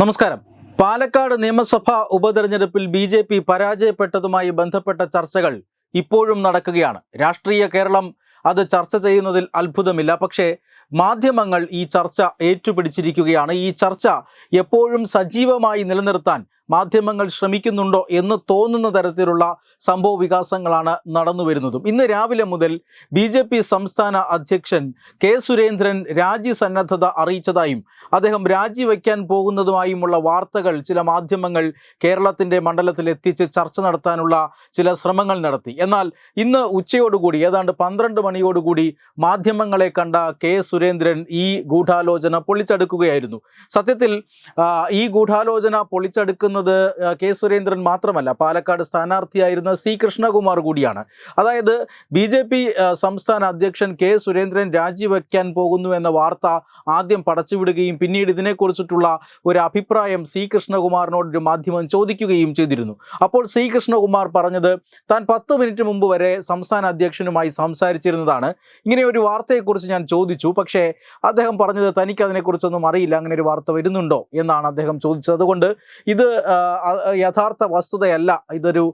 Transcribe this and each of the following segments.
നമസ്കാരം. പാലക്കാട് നിയമസഭാ ഉപതെരഞ്ഞെടുപ്പിൽ ബി ജെ പി പരാജയപ്പെട്ടതുമായി ബന്ധപ്പെട്ട ചർച്ചകൾ ഇപ്പോഴും നടക്കുകയാണ്. രാഷ്ട്രീയ കേരളം അത് ചർച്ച ചെയ്യുന്നതിൽ അത്ഭുതമില്ല. പക്ഷേ മാധ്യമങ്ങൾ ഈ ചർച്ച ഏറ്റുപിടിച്ചിരിക്കുകയാണ്. ഈ ചർച്ച എപ്പോഴും സജീവമായി നിലനിർത്താൻ മാധ്യമങ്ങൾ ശ്രമിക്കുന്നുണ്ടോ എന്ന് തോന്നുന്ന തരത്തിലുള്ള സംഭവ വികാസങ്ങളാണ് നടന്നു വരുന്നതും. ഇന്ന് രാവിലെ മുതൽ ബി ജെ പി സംസ്ഥാന അധ്യക്ഷൻ കെ സുരേന്ദ്രൻ രാജി സന്നദ്ധത അറിയിച്ചതായും അദ്ദേഹം രാജിവെക്കാൻ പോകുന്നതുമായുമുള്ള വാർത്തകൾ ചില മാധ്യമങ്ങൾ കേരളത്തിന്റെ മണ്ഡലത്തിൽ എത്തിച്ച് ചർച്ച നടത്താനുള്ള ചില ശ്രമങ്ങൾ നടത്തി. എന്നാൽ ഇന്ന് ഉച്ചയോടുകൂടി ഏതാണ്ട് പന്ത്രണ്ട് മണിയോടുകൂടി മാധ്യമങ്ങളെ കണ്ട കെ സുരേന്ദ്രൻ ഈ ഗൂഢാലോചന പൊളിച്ചടുക്കുകയായിരുന്നു. സത്യത്തിൽ ഈ ഗൂഢാലോചന പൊളിച്ചടുക്കുന്നത് ആ, കെ സുരേന്ദ്രൻ മാത്രമല്ല പാലക്കാട് സ്ഥാനാർത്ഥിയായിരുന്ന സി കൃഷ്ണകുമാർ കൂടിയാണ്. അതായത് ബി ജെ പി സംസ്ഥാന അധ്യക്ഷൻ കെ സുരേന്ദ്രൻ രാജിവെക്കാൻ പോകുന്നു എന്ന വാർത്ത ആദ്യം പടച്ചുവിടുകയും പിന്നീട് ഇതിനെക്കുറിച്ചിട്ടുള്ള ഒരു അഭിപ്രായം സി കൃഷ്ണകുമാറിനോട് ഒരു മാധ്യമം ചോദിക്കുകയും ചെയ്തിരുന്നു. അപ്പോൾ സി കൃഷ്ണകുമാർ പറഞ്ഞത് താൻ പത്ത് മിനിറ്റ് മുമ്പ് വരെ സംസ്ഥാന അധ്യക്ഷനുമായി സംസാരിച്ചിരുന്നതാണ്. ഇങ്ങനെ ഒരു വാർത്തയെക്കുറിച്ച് ഞാൻ ചോദിച്ചു. പക്ഷേ അദ്ദേഹം പറഞ്ഞത് തനിക്ക് അതിനെക്കുറിച്ചൊന്നും അറിയില്ല. അങ്ങനെ ഒരു വാർത്ത വരുന്നുണ്ടോ? എന്നാണ് അദ്ദേഹം ചോദിച്ചത്. അതുകൊണ്ട് ഇത് യഥാർത്ഥ വസ്തുതയല്ല ഇതൊരു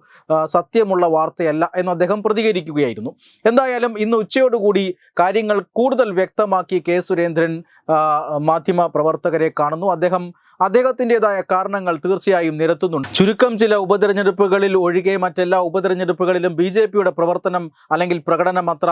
സത്യമുള്ള വാർത്തയല്ല എന്ന് അദ്ദേഹം പ്രതികരിക്കുകയായിരുന്നു. എന്തായാലും ഇന്ന് ഉച്ചയോടുകൂടി കാര്യങ്ങൾ കൂടുതൽ വ്യക്തമാക്കി കെ സുരേന്ദ്രൻ മാധ്യമ പ്രവർത്തകരെ കാണുന്നു. അദ്ദേഹം അദ്ദേഹത്തിന്റെതായ കാരണങ്ങൾ തീർച്ചയായും നിരത്തുന്നുണ്ട്. ചുരുക്കം ചില ഉപതെരഞ്ഞെടുപ്പുകളിൽ ഒഴികെ മറ്റെല്ലാ ഉപതെരഞ്ഞെടുപ്പുകളിലും ബി ജെ പിയുടെ പ്രവർത്തനം അല്ലെങ്കിൽ പ്രകടനം അത്ര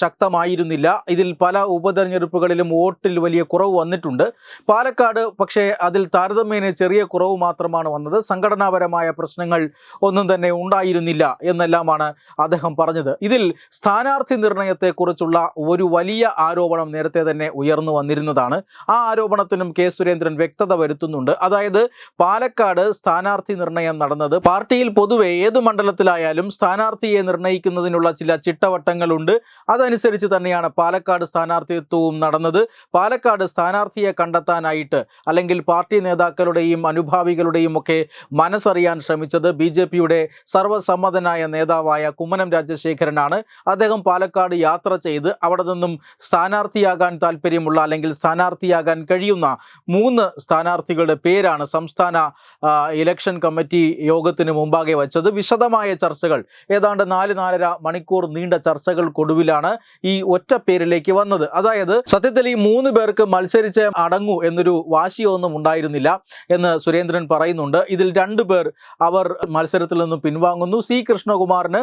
ശക്തമായിരുന്നില്ല. ഇതിൽ പല ഉപതെരഞ്ഞെടുപ്പുകളിലും വോട്ടിൽ വലിയ കുറവ് വന്നിട്ടുണ്ട്. പാലക്കാട് പക്ഷേ അതിൽ താരതമ്യേന ചെറിയ കുറവ് മാത്രമാണ് വന്നത്. സംഘടനാപരമായ പ്രശ്നങ്ങൾ ഒന്നും തന്നെ ഉണ്ടായിരുന്നില്ല എന്നെല്ലാമാണ് അദ്ദേഹം പറഞ്ഞത്. ഇതിൽ സ്ഥാനാർത്ഥി നിർണയത്തെക്കുറിച്ചുള്ള ഒരു വലിയ ആരോപണം നേരത്തെ തന്നെ ഉയർന്നു വന്നിരുന്നതാണ്. ആ ആരോപണത്തിനും കെ സുരേന്ദ്രൻ വ്യക്തത വരുത്തുന്നുണ്ട്. അതായത് പാലക്കാട് സ്ഥാനാർത്ഥി നിർണയം നടന്നത് പാർട്ടിയിൽ പൊതുവെ ഏത് മണ്ഡലത്തിലായാലും സ്ഥാനാർത്ഥിയെ നിർണയിക്കുന്നതിനുള്ള ചില ചിട്ടവട്ടങ്ങളുണ്ട്. അതനുസരിച്ച് തന്നെയാണ് പാലക്കാട് സ്ഥാനാർത്ഥിത്വവും നടന്നത്. പാലക്കാട് സ്ഥാനാർത്ഥിയെ കണ്ടെത്താനായിട്ട് അല്ലെങ്കിൽ പാർട്ടി നേതാക്കളുടെയും അനുഭാവികളുടെയും ഒക്കെ മനസ്സറിയാൻ ശ്രമിച്ചത് ബി ജെ പിയുടെ സർവസമ്മതനായ നേതാവായ കുമ്മനം രാജശേഖരനാണ്. അദ്ദേഹം പാലക്കാട് യാത്ര ചെയ്ത് അവിടെ നിന്നും സ്ഥാനാർത്ഥിയാകാൻ താല്പര്യമുള്ള അല്ലെങ്കിൽ സ്ഥാനാർത്ഥിയാകാൻ കഴിയുന്ന മൂന്ന് സ്ഥാനാർത്ഥികളുടെ പേരാണ് സംസ്ഥാന ഇലക്ഷൻ കമ്മിറ്റി യോഗത്തിന് മുമ്പാകെ വച്ചത്. വിശദമായ ചർച്ചകൾ ഏതാണ്ട് നാല് നാലര മണിക്കൂർ നീണ്ട ചർച്ചകൾക്കൊടുവിലാണ് ഈ ഒറ്റ പേരിലേക്ക് വന്നത്. അതായത് സത്യത്തിൽ ഈ മൂന്ന് പേർക്ക് മത്സരിച്ച് അടങ്ങൂ എന്നൊരു വാശിയൊന്നും ഉണ്ടായിരുന്നില്ല എന്ന് സുരേന്ദ്രൻ പറയുന്നുണ്ട്. ഇതിൽ രണ്ടു പേർ അവർ മത്സരത്തിൽ നിന്നും പിൻവാങ്ങുന്നു. സി. കൃഷ്ണകുമാറിന്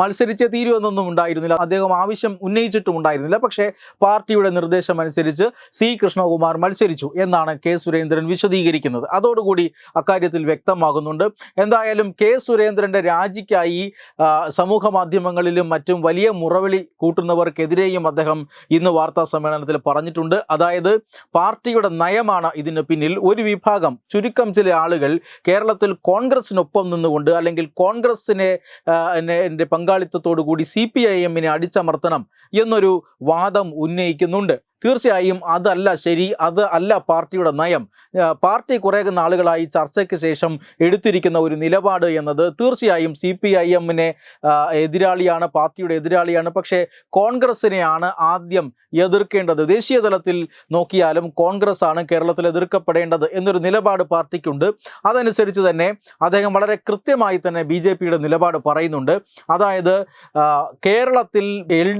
മത്സരിച്ച് തീരുമെന്നൊന്നും ഉണ്ടായിരുന്നില്ല. അദ്ദേഹം ആവശ്യം ഉന്നയിച്ചിട്ടും ഉണ്ടായിരുന്നില്ല. പക്ഷേ പാർട്ടിയുടെ നിർദ്ദേശം അനുസരിച്ച് സി. കൃഷ്ണകുമാർ മത്സരിച്ചു എന്നാണ് കെ. സുരേന്ദ്രൻ വിശദീകരിക്കുന്നത്. അതോടുകൂടി അക്കാര്യത്തിൽ വ്യക്തമാകുന്നുണ്ട്. എന്തായാലും കെ. സുരേന്ദ്രന്റെ രാജിക്കായി സമൂഹ മാധ്യമങ്ങളിലും മറ്റും വലിയ മുറവിളി കൂട്ടുന്നവർക്കെതിരെയും അദ്ദേഹം ഇന്ന് വാർത്താ സമ്മേളനത്തിൽ പറഞ്ഞിട്ടുണ്ട്. അതായത് പാർട്ടിയുടെ നയമാണ് ഇതിന് പിന്നിൽ. ഒരു വിഭാഗം ചുരുക്കം ചില ആളുകൾ കേരളത്തിൽ കോൺഗ്രസിനൊപ്പം നിന്നുകൊണ്ട് അല്ലെങ്കിൽ കോൺഗ്രസിനെ എന്റെ പങ്കാളിത്തത്തോടു കൂടി സി പി ഐ എമ്മിനെ അടിച്ചമർത്തണം എന്നൊരു വാദം ഉന്നയിക്കുന്നുണ്ട്. തീർച്ചയായും അതല്ല ശരി അത് അല്ല പാർട്ടിയുടെ നയം. പാർട്ടി കുറേ നാളുകളായി ചർച്ചയ്ക്ക് ശേഷം എടുത്തിരിക്കുന്ന ഒരു നിലപാട് എന്നത് തീർച്ചയായും സി പി ഐ എമ്മിനെ എതിരാളിയാണ് പാർട്ടിയുടെ എതിരാളിയാണ്. പക്ഷേ കോൺഗ്രസിനെയാണ് ആദ്യം എതിർക്കേണ്ടത്. ദേശീയ തലത്തിൽ നോക്കിയാലും കോൺഗ്രസ് ആണ് കേരളത്തിൽ എതിർക്കപ്പെടേണ്ടത് എന്നൊരു നിലപാട് പാർട്ടിക്കുണ്ട്. അതനുസരിച്ച് തന്നെ അദ്ദേഹം വളരെ കൃത്യമായി തന്നെ ബി നിലപാട് പറയുന്നുണ്ട്. അതായത് കേരളത്തിൽ എൽ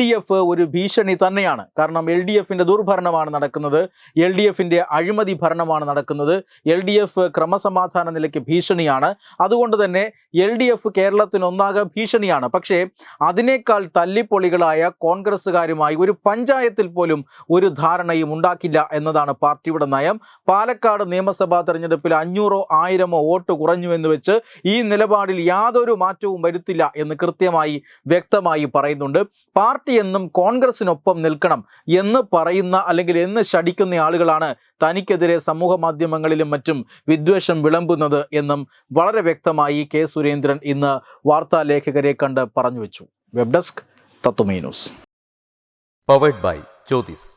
ഒരു ഭീഷണി തന്നെയാണ്. കാരണം എൽ ഡി എഫിന്റെ ദുർഭരണമാണ് നടക്കുന്നത്. എൽ ഡി എഫിന്റെ അഴിമതി ഭരണമാണ് നടക്കുന്നത്. എൽ ഡി എഫ് ക്രമസമാധാന നിലയ്ക്ക് ഭീഷണിയാണ്. അതുകൊണ്ട് തന്നെ എൽ ഡി എഫ് കേരളത്തിന് ഒന്നാകെ ഭീഷണിയാണ്. പക്ഷേ അതിനേക്കാൾ തല്ലിപ്പൊളികളായ കോൺഗ്രസ്സുകാരുമായി ഒരു പഞ്ചായത്തിൽ പോലും ഒരു ധാരണയും ഉണ്ടാക്കില്ല എന്നതാണ് പാർട്ടിയുടെ നയം. പാലക്കാട് നിയമസഭാ തെരഞ്ഞെടുപ്പിൽ അഞ്ഞൂറോ ആയിരമോ വോട്ട് കുറഞ്ഞു എന്ന് വെച്ച് ഈ നിലപാടിൽ യാതൊരു മാറ്റവും വരുത്തില്ല എന്ന് കൃത്യമായി വ്യക്തമായി പറയുന്നുണ്ട്. പാർട്ടി എന്നും കോൺഗ്രസിനൊപ്പം നിൽക്കണം എന്ന് പറയുന്ന. പറയുന്ന അല്ലെങ്കിൽ എന്ന് ശടിക്കുന്ന ആളുകളാണ് തനിക്കെതിരെ സമൂഹ മാധ്യമങ്ങളിലും മറ്റും വിദ്വേഷം വിളമ്പുന്നത് എന്നും വളരെ വ്യക്തമായി കെ സുരേന്ദ്രൻ ഇന്ന് വാർത്താ ലേഖകരെ കണ്ട് പറഞ്ഞു വെച്ചു. Web desk തത്വമൈനൂസ് powered by Jyothis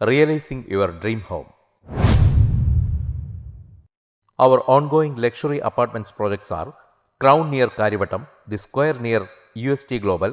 realising your dream home our ongoing luxury apartments projects are crown near Kariavattom the square near U S T global